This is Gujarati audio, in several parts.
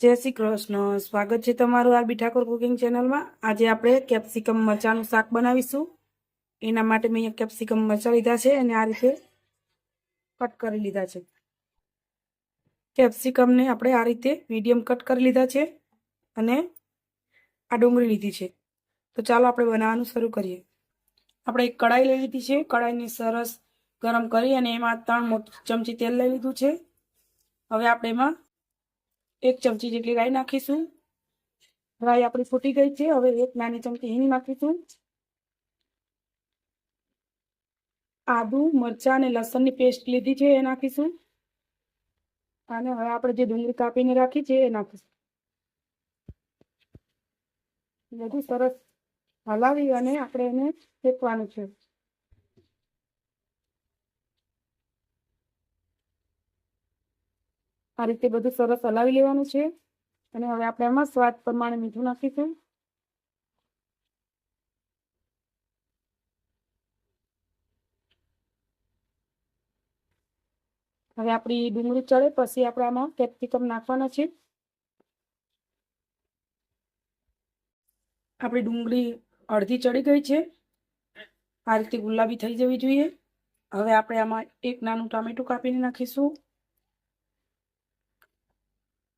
જય શ્રી કૃષ્ણ. સ્વાગત છે તમારું આરબી ઠાકોર કુકિંગ ચેનલમાં. આજે આપણે કેપ્સિકમ મરચાંનું શાક બનાવીશું. એના માટે મેં કેપ્સિકમ મરચાં લીધા છે અને આ રીતે કટ કરી લીધા છે. કેપ્સિકમને આપણે આ રીતે મીડિયમ કટ કરી લીધા છે અને આ ડુંગળી લીધી છે. તો ચાલો આપણે બનાવવાનું શરૂ કરીએ. આપણે એક કઢાઈ લઈ લીધી છે. કઢાઈને સરસ ગરમ કરી અને એમાં ત્રણ ચમચી તેલ લઈ લીધું છે. હવે આપણે એમાં એક ચમચી જેટલી રાઈ નાખીશું. રાઈ આપણી ફૂટી ગઈ છે, હવે એક નાની ચમચી હિંગ નાખીશું. આદુ, મરચાં અને લસણની પેસ્ટ લીધી છે, એ નાખીશું. અને હવે આપણે જે ડુંગળી કાપીને રાખી છે, એ નાખીશું. બધું સરસ હલાવી અને આપણે એને શેકવાનું છે. આ રીતે બધું સરસ હલાવી લેવાનું છે. અને હવે આપણે એમાં સ્વાદ પ્રમાણે મીઠું નાખીશું. હવે આપણી ડુંગળી ચડે પછી આપણે આમાં કેપ્સિકમ નાખવાના છે. આપણી ડુંગળી અડધી ચડી ગઈ છે. આ રીતે ગુલાબી થઈ જવી જોઈએ. હવે આપણે આમાં એક નાનું ટામેટું કાપીને નાખીશું.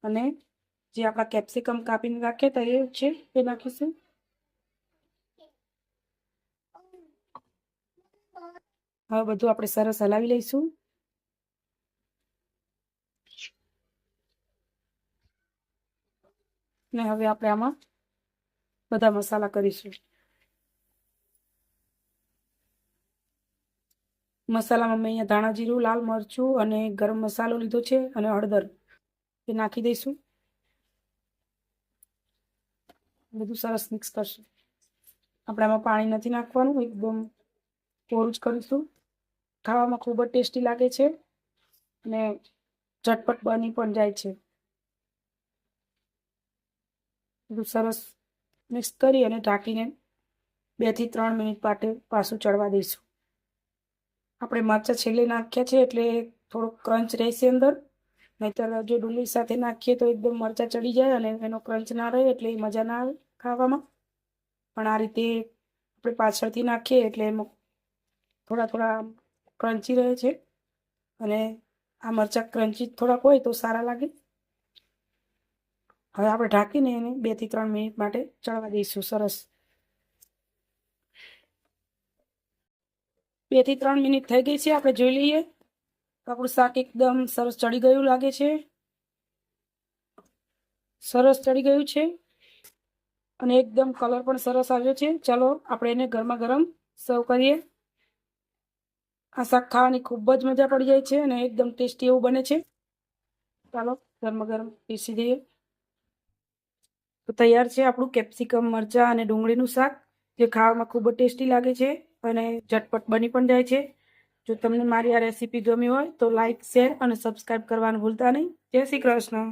અને જે આપણા કેપ્સિકમ કાપીને રાખીએ તો એ છે એ નાખીશું હવે બધું આપણે સરસ હલાવી લઈશું. ને હવે આપણે આમાં બધા મસાલા કરીશું. મસાલામાં મેં અહીંયા ધાણા જીરું, લાલ મરચું અને ગરમ મસાલો લીધો છે અને હળદર. એ નાખી દઈશું બધું સરસ મિક્સ કરશું. આપણે આમાં પાણી નથી નાખવાનું, એકદમ કોરું જ કરીશું. ખાવામાં ખૂબ જ ટેસ્ટી લાગે છે અને ઝટપટ બની પણ જાય છે. બધું સરસ મિક્સ કરી અને ઢાંકીને બેથી ત્રણ મિનિટ માટે પાછું ચડવા દઈશું. આપણે મરચાં છેલ્લે નાખ્યા છે એટલે થોડોક ક્રંચ રહેશે અંદર. નહીતર જો ડુંગળી સાથે નાખીએ તો એકદમ મરચાં ચડી જાય અને એનો ક્રંચ ના રહે એટલે મજા ના આવે ખાવામાં. પણ આ રીતે આપણે પાછળથી નાખીએ એટલે એમાં થોડા થોડા ક્રંચી રહે છે. અને આ મરચાં ક્રંચી થોડાક હોય તો સારા લાગે. હવે આપણે ઢાંકીને એને બેથી ત્રણ મિનિટ માટે ચડવા દઈશું સરસ. બેથી ત્રણ મિનિટ થઈ ગઈ છે, આપણે જોઈ લઈએ. આપણું શાક એકદમ સરસ ચડી ગયું લાગે છે. સરસ ચડી ગયું છે અને એકદમ કલર પણ સરસ આવ્યો છે. ચાલો આપણે એને ગરમા ગરમ સર્વ કરીએ. આ શાક ખાવાની ખૂબ જ મજા પડી જાય છે અને એકદમ ટેસ્ટી એવું બને છે. ચાલો ગરમા ગરમ પીસી દઈએ. તો તૈયાર છે આપણું કેપ્સિકમ, મરચાં અને ડુંગળીનું શાક, જે ખાવામાં ખૂબ જ ટેસ્ટી લાગે છે અને ઝટપટ બની પણ જાય છે. જો તમને મારી આ રેસીપી ગમી હોય તો લાઇક શેર અને સબસ્ક્રાઈબ કરવાનું ભૂલતા નહીં. જય શ્રી કૃષ્ણ.